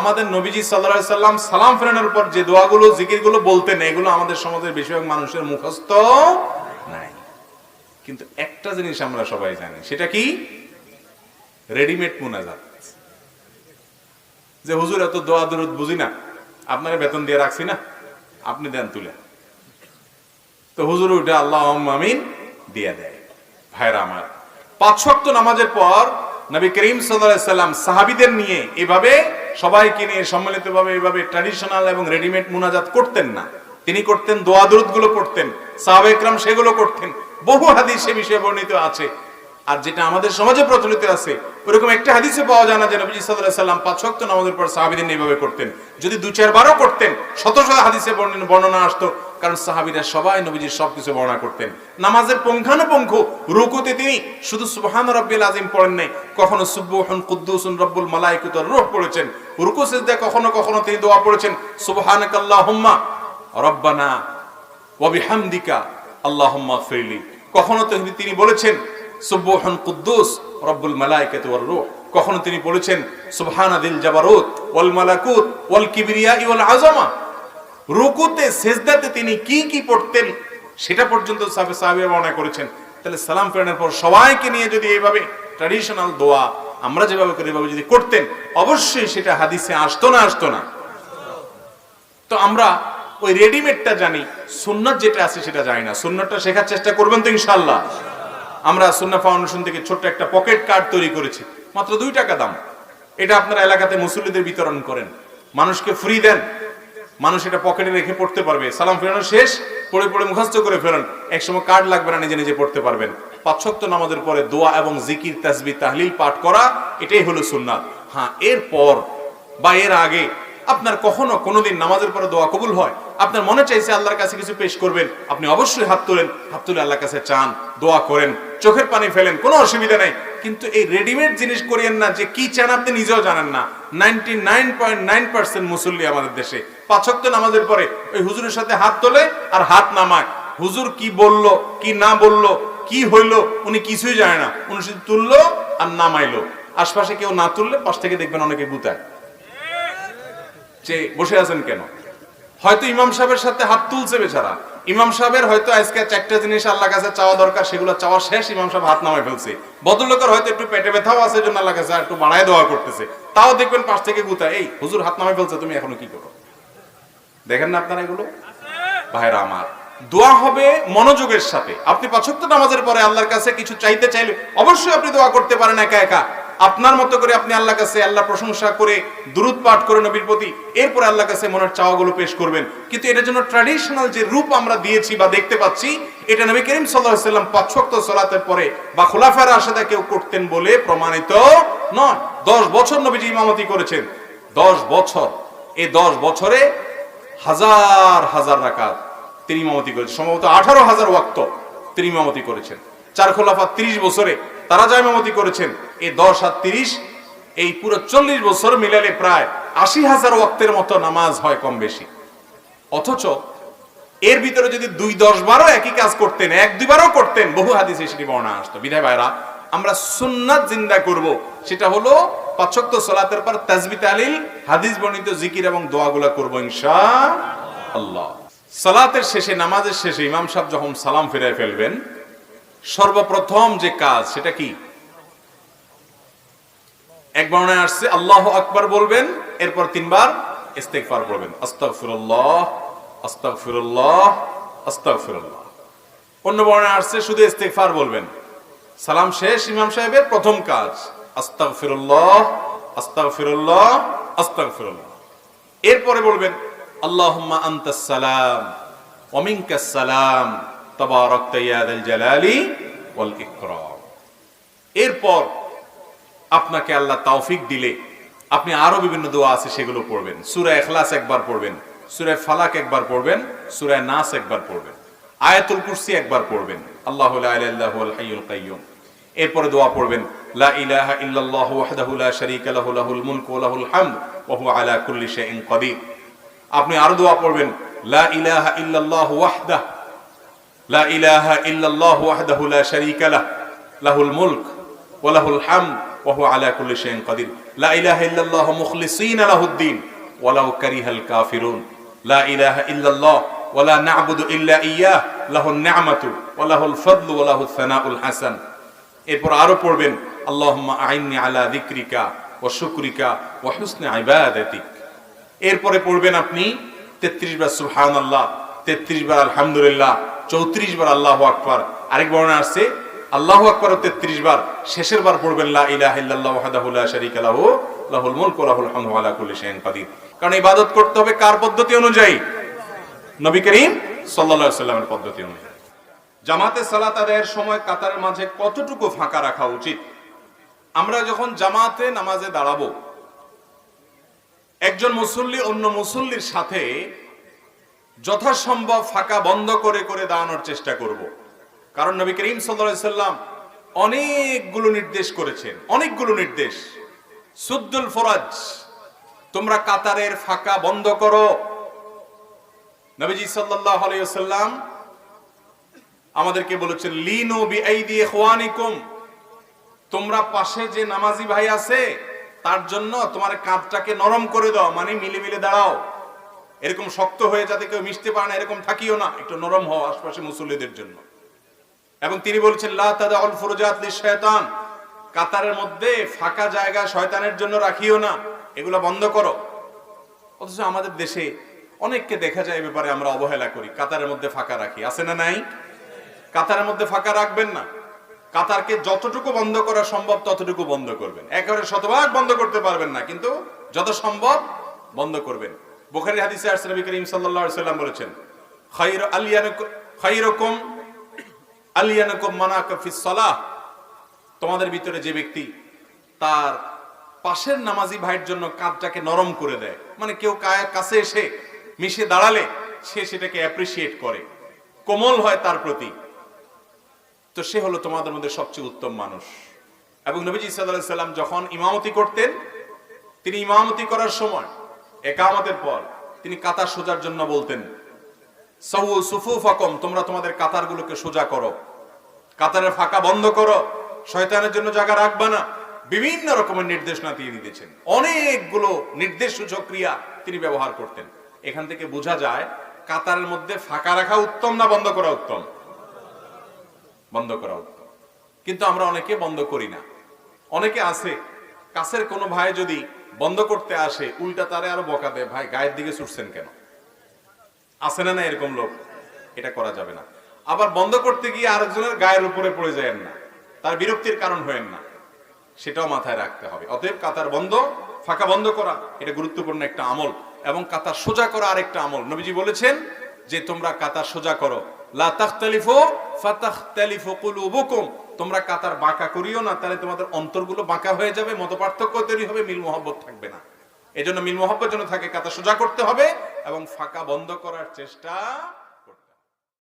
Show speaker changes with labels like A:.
A: আমাদের নবীজি সাল্লাল্লাহু সাল্লাম সালাম ফেরানোর পর যে দোয়াগুলো, জিকিরগুলো বলতেন, এগুলো আমাদের সমাজের বেশিরভাগ মানুষের মুখস্থ নাই। কিন্তু একটা জিনিস আমরা সবাই জানি, সেটা কি? রেডিমেড মুনাজাত। যে হুজুর, এত দোয়া, দরুদ বুঝি না। আপনারা বেতন দিয়ে রাখছি না, আপনি দেন তুলে। তো হুজুর উঠে আল্লাহ আমিন দিয়ে দেয়। ভাইরা আমার, পাঁচ ওয়াক্ত নামাজের পর নবী করিম সাল্লাম সাহাবীদের নিয়ে এভাবে সবাইকে নিয়ে সম্মিলিতভাবে এইভাবে ট্র্যাডিশনাল এবং রেডিমেড মুনাজাত করতেন না। তিনি করতেন দোয়া করতেন সাহাবে একরাম সেগুলো করতেন। বহু হাদিস সে বিষয়ে বর্ণিত আছে। আর যেটা আমাদের সমাজে প্রচলিত আছে, ওরকম একটা হাদিসে পাওয়া যায় না যে নবী সাল্লাম পাঁচ ওয়াক্ত নামাজের পর সাহাবীদের এইভাবে করতেন। যদি দু চারবারও করতেন, শত শত হাদিসে বর্ণনা আসতো। কারণ সাহাবীরা সবাই নবীজির সবকিছু বর্ণনা করতেন। নামাজের পুঙ্খানুপুঙ্খ রুকুতে তিনি শুধু সুবহান রাব্বিল আযীম পড়েন নাই, কখনো সুবহুন কুদ্দুসুন রব্বুল মালাইকাতুর রূহ পড়েছেন, রুকু, সিজদা কখনো কখনো তিনি দোয়া পড়েছেন, সুবহানাকাল্লাহুম্মা রব্বানা ওয়া বিহামদিকা আল্লাহুম্মা ফিরলি কখনো তিনি বলেছেন, সুবহান কুদ্দুস রব্বুল মালাইকাতু ওয়ার রূহ। কখনো তিনি বলেছেন সুবহানাদিল জাবারুত ওয়াল মালাকুত ওয়াল কিবরিয়া ওয়াল আযমা। রুকুতে, সেজদাতে তিনি কি কি পড়তেন, সেটা পর্যন্ত সাহাবে সাহাবিরা বর্ণনা করেছেন। তাহলে সালাম ফেরানোর পর সবাইকে নিয়ে যদি এইভাবে ট্র্যাডিশনাল দোয়া আমরা যেভাবে করি, এভাবে যদি করতেন, অবশ্যই সেটা হাদিসে আসতো না আসতো না। তো আমরা ওই রেডিমেডটা জানি, সুন্নাত যেটা আছে সেটা জানি না। সুন্নাতটা শেখার চেষ্টা করবেন তো ইনশাল্লাহ আমরা সুন্না ফাউন্ডেশন থেকে ছোট্ট একটা পকেট কার্ড তৈরি করেছি, মাত্র দুই টাকা দাম। এটা আপনার এলাকাতে মুসল্লিদের বিতরণ করেন। মানুষকে ফ্রি দেন। মানুষ এটা পকেটে রেখে পড়তে পারবে। সালাম ফেরানো শেষ, পড়ে পড়ে মুখস্থ করে ফেরান। একসময় কার্ড লাগবে না, নিজে নিজে পড়তে পারবেন। পাঁচশক্ত নামাজের পরে দোয়া এবং জিকির তাসবি তাহলিল পাঠ করা, এটাই হলো সুন্নাত। হ্যাঁ এরপর বা এর আগে আপনার কখনো কোনোদিন নামাজের পরে দোয়া কবুল হয়? আপনার মনে চাইছে আল্লাহর কাছে কিছু পেশ করবেন, আপনি অবশ্যই হাত তোলেন, হাত তুলে আল্লাহর কাছে চান, দোয়া করেন, চোখের পানি ফেলেন, কোনো অসুবিধা নাই। কিন্তু এই রেডিমেড জিনিস করিয়েন না, যে কি চান আপনি নিজেও জানেন না। নাইনটি মুসল্লি আমাদের দেশে। পাঁচক্ত নামাজের পরে ওই হুজুরের সাথে হাত তোলে আর হাত নামায়। হুজুর কি বলল, কি না বলল, কি হইল, উনি কিছুই জানে না। উনি শুধু তুললো আর নামাইলো। আশপাশে কেউ না তুললে পাশ থেকে দেখবেন অনেকে গুতায়। যে বসে আছেন কেন? হয়তো ইমাম সাহেবের সাথে হাত তুলছে বেচারা। ইমাম সাহেবের হয়তো আজকে চারটা জিনিস আল্লাহ কাছে চাওয়া দরকার, সেগুলো চাওয়া শেষ, ইমাম সাহেব হাত নামায় ফেলছে। ভদ্রলোকের হয়তো একটু পেটে ব্যথাও আছে জন্য আল্লাহ কাছে একটু বাড়ায় দেওয়া করতেছে। তাও দেখবেন পাশ থেকে গুতা এই, হুজুর হাত নামায় ফেলছে, তুমি এখনও কি করো? দেখেন না আপনারা এগুলো? ভাইরা আমার, দোয়া হবে মনোযোগের সাথে। আপনি পাঁচক্ত নামাজের পরে আল্লাহর কাছে কিছু চাইতে চাইলে অবশ্যই আপনি দোয়া করতে পারেন একা একা। আপনার মতো করে আপনি আল্লাহর কাছে আল্লাহ প্রশংসা করে দুরুদ পাঠ করে নবীর প্রতি, এরপর আল্লাহর কাছে মনের চাওয়াগুলো পেশ করবেন। কিন্তু এটার জন্য ট্র্যাডিশনাল যে রূপ আমরা দিয়েছি বা দেখতে পাচ্ছি, এটা নবী করিম আলাইহি সাল্লাম পাঁচ ওয়াক্ত সালাতের পরে বা খোলাফার আশাদা কেউ করতেন বলে প্রমাণিত নয়। দশ বছর নবীজি ইমামতি করেছেন। দশ বছর। এই দশ বছরে হাজার হাজার রাকাত তিনি ইমামতি করেছেন। সম্ভবত আঠারো হাজার ওয়াক্ত তিনি ইমামতি করেছেন। চার খোলাফা ত্রিশ বছরে তারা যা ইমামতি করেছেন, এই দশ আর তিরিশ, এই পুরো চল্লিশ বছর মিলালে প্রায় আশি হাজার ওয়াক্তের মতো নামাজ হয় কম বেশি। অথচ এর ভিতরে যদি দুই দশ বারও একই কাজ করতেন, এক দুইবারও করতেন, বহু হাদিসে সেটি বর্ণনা আসতো। বিধায় ভাইরা, আমরা সুন্নাত জিন্দা করব, সেটা হলো পাঁচক্ত সালাতের পর তাজবি তালিল, হাদিস বর্ণিত জিকির এবং দোয়াগুলা করব ইনশা আল্লাহ সালাতের শেষে, নামাজের শেষে ইমাম সাহেব যখন সালাম ফিরায় ফেলবেন সর্বপ্রথম যে কাজ, সেটা কি? এক বর্ণায় আসছে, আল্লাহ আকবার বলবেন, এরপর তিনবার ইস্তেগফার বলবেন। আস্তাগফিরুল্লাহ আস্তাগফিরুল্লাহ আস্তাগফিরুল্লাহ। অন্য বর্ণায় আসছে, শুধু ইস্তেগফার বলবেন। সালাম শেষ, ইমাম সাহেবের প্রথম কাজ, আস্তাগফিরুল্লাহ আস্তাগফিরুল্লাহ আস্তাগফিরুল্লাহ। এরপরে বলবেন, আল্লাহুম্মা আনতাস সালাম সালাম এরপর আপনাকে আল্লাহ তৌফিক দিলে, আপনি আরও বিভিন্ন দোয়া আছে সেগুলো পড়বেন। সূরা ইখলাস একবার পড়বেন, সূরা ফালাক একবার পড়বেন, সূরা নাস একবার পড়বেন, আয়াতুল কুরসি একবার পড়বেন। আল্লাহু লা ইলাহা এরপরে দোয়া পড়বেন, লা ইলাহা ইল্লাল্লাহু ওয়াহদাহু লা শারীকা লাহু, লাহুল লাহুল হামদ, ওয়া হুয়া আলা কুল্লি আপনি আরও দোয়া পড়বেন, লা ইলাহা ইল্লাল্লাহু ওয়াহদাহ লা ইলাহা ইল্লাল্লাহু ওয়াহদাহু লা শারীকা লাহ, লাহুল মুলক ওয়া লাহুল কুল্লি শাইইন লা ইলাহা ইল্লাল্লাহ মুখলিসিনা লাহুদ্দিন ওয়ালাউ কারিহাল কাফিরুন। লা ইলাহা ইল্লাল্লাহ ওয়ালা না'বুদু ইল্লা ইয়াহ, লাহুন নি'মাতু, ওয়া লাহুল ফাদলু, ওয়া হাসান। এরপর আরও পড়বেন, আল্লাহুম্মা আইন্নি আলা যিকরিকা ওয়া শুকরিকা ওয়া হুসনি ইবাদাতিক। এরপরে পড়বেন আপনি 33 বার সুবহানাল্লাহ 33 বার আলহামদুলিল্লাহ 34 বার আল্লাহ আকবার। আরেক বর্ণনা আসছে, আল্লাহু আকবার 33 বার, শেষের বার পড়বেন লাহুল কারণ ইবাদত করতে হবে কার পদ্ধতি অনুযায়ী? নবী করিম আলাইহি সাল্লামের পদ্ধতি অনুযায়ী। জামাতে সালাত আদায়ের সময় কাতারের মাঝে কতটুকু ফাঁকা রাখা উচিত? আমরা যখন জামাতে নামাজে দাঁড়াবো, একজন মুসল্লি অন্য মুসল্লির সাথে যথাসম্ভব ফাঁকা বন্ধ করে করে দাঁড়ানোর চেষ্টা করব। কারণ নবী করিম সাল্লা সাল্লাম অনেকগুলো নির্দেশ করেছেন, অনেকগুলো নির্দেশ। সুদ্দুল ফরাজ, তোমরা কাতারের ফাঁকা বন্ধ করো। নবীজি সাল্লাহ আলাইসাল্লাম আমাদেরকে বলেছেন, লিনো বিআইদি ইখওয়ানিকুম। তোমরা পাশে যে নামাজি ভাই আছে, তার জন্য তোমার কাঁধটাকে নরম করে দাও মানে মিলে মিলে দাঁড়াও। এরকম শক্ত হয়ে যাতে কেউ মিশতে পারে না, এরকম থাকিও না। একটু নরম হও আশপাশে মুসল্লিদের জন্য। এবং তিনি বলছেন লিশাইতান কাতারের মধ্যে ফাঁকা জায়গা শয়তানের জন্য রাখিও না। এগুলো বন্ধ করো। অথচ আমাদের দেশে অনেককে দেখা যায় ব্যাপারে আমরা অবহেলা করি। কাতারের মধ্যে ফাঁকা রাখি। আছে না নাই? কাতারের মধ্যে ফাঁকা রাখবেন না। কাতারকে যতটুকু বন্ধ করা সম্ভব, ততটুকু বন্ধ করবেন। একেবারে শতভাগ বন্ধ করতে পারবেন না, কিন্তু যত সম্ভব বন্ধ করবেন। বুখারী হাদিসে আসছে নবী করিম আলাইহি সাল্লাম বলেছেন, খায়র আলিয়ানুকুম খায়রুকুম আলিয়ানুকুম মানাকা ফিস সালাহ। তোমাদের ভিতরে যে ব্যক্তি তার পাশের নামাজি ভাইয়ের জন্য কাঁধটাকে নরম করে দেয় মানে কেউ কাছে এসে মিশে দাঁড়ালে সে সেটাকে অ্যাপ্রিসিয়েট করে। কোমল হয় তার প্রতি। তো সে হলো তোমাদের মধ্যে সবচেয়ে উত্তম মানুষ। এবং নবীজি সাল্লাহ সাল্লাম যখন ইমামতি করতেন, তিনি ইমামতি করার সময় একামতের পর তিনি কাতার সোজার জন্য বলতেন সহু সুফু ফকম তোমরা তোমাদের কাতারগুলোকে সোজা করো। কাতারের ফাঁকা বন্ধ করো। শয়তানের জন্য জায়গা রাখবা না। বিভিন্ন রকমের নির্দেশনা দিয়ে দিতেছেন। অনেকগুলো নির্দেশ সূচক ক্রিয়া তিনি ব্যবহার করতেন। এখান থেকে বোঝা যায়, কাতারের মধ্যে ফাঁকা রাখা উত্তম না বন্ধ করা উত্তম? বন্ধ করা উত্তম। কিন্তু আমরা অনেকে বন্ধ করি না। অনেকে আছে, কাছের কোনো ভাই যদি বন্ধ করতে আসে, উল্টা তারে আরও বকা দেয়, ভাই, গায়ের দিকে ছুটছেন কেন? আছে না না এরকম লোক? এটা করা যাবে না। আবার বন্ধ করতে গিয়ে আরেকজনের গায়ের উপরে পড়ে যায় না। তার বিরক্তির কারণ হয়েন না। সেটাও মাথায় রাখতে হবে। অতএব কাতার বন্ধ, ফাঁকা বন্ধ করা, এটা গুরুত্বপূর্ণ একটা আমল। এবং কাতার সোজা করা আরেকটা আমল। নবীজি বলেছেন যে, তোমরা কাতার সোজা করো। লা তাখতালিফু ফাতাখতালিফু কুলুবুকুম। তোমরা কাতার বাঁকা করিও না, তাহলে তোমাদের অন্তরগুলো বাঁকা হয়ে যাবে মত পার্থক্য তৈরি হবে, মিল মোহব্বত থাকবে না। এজন্য মিল মোহব্বত যেন থাকে, কাতার সোজা করতে হবে এবং ফাঁকা বন্ধ করার চেষ্টা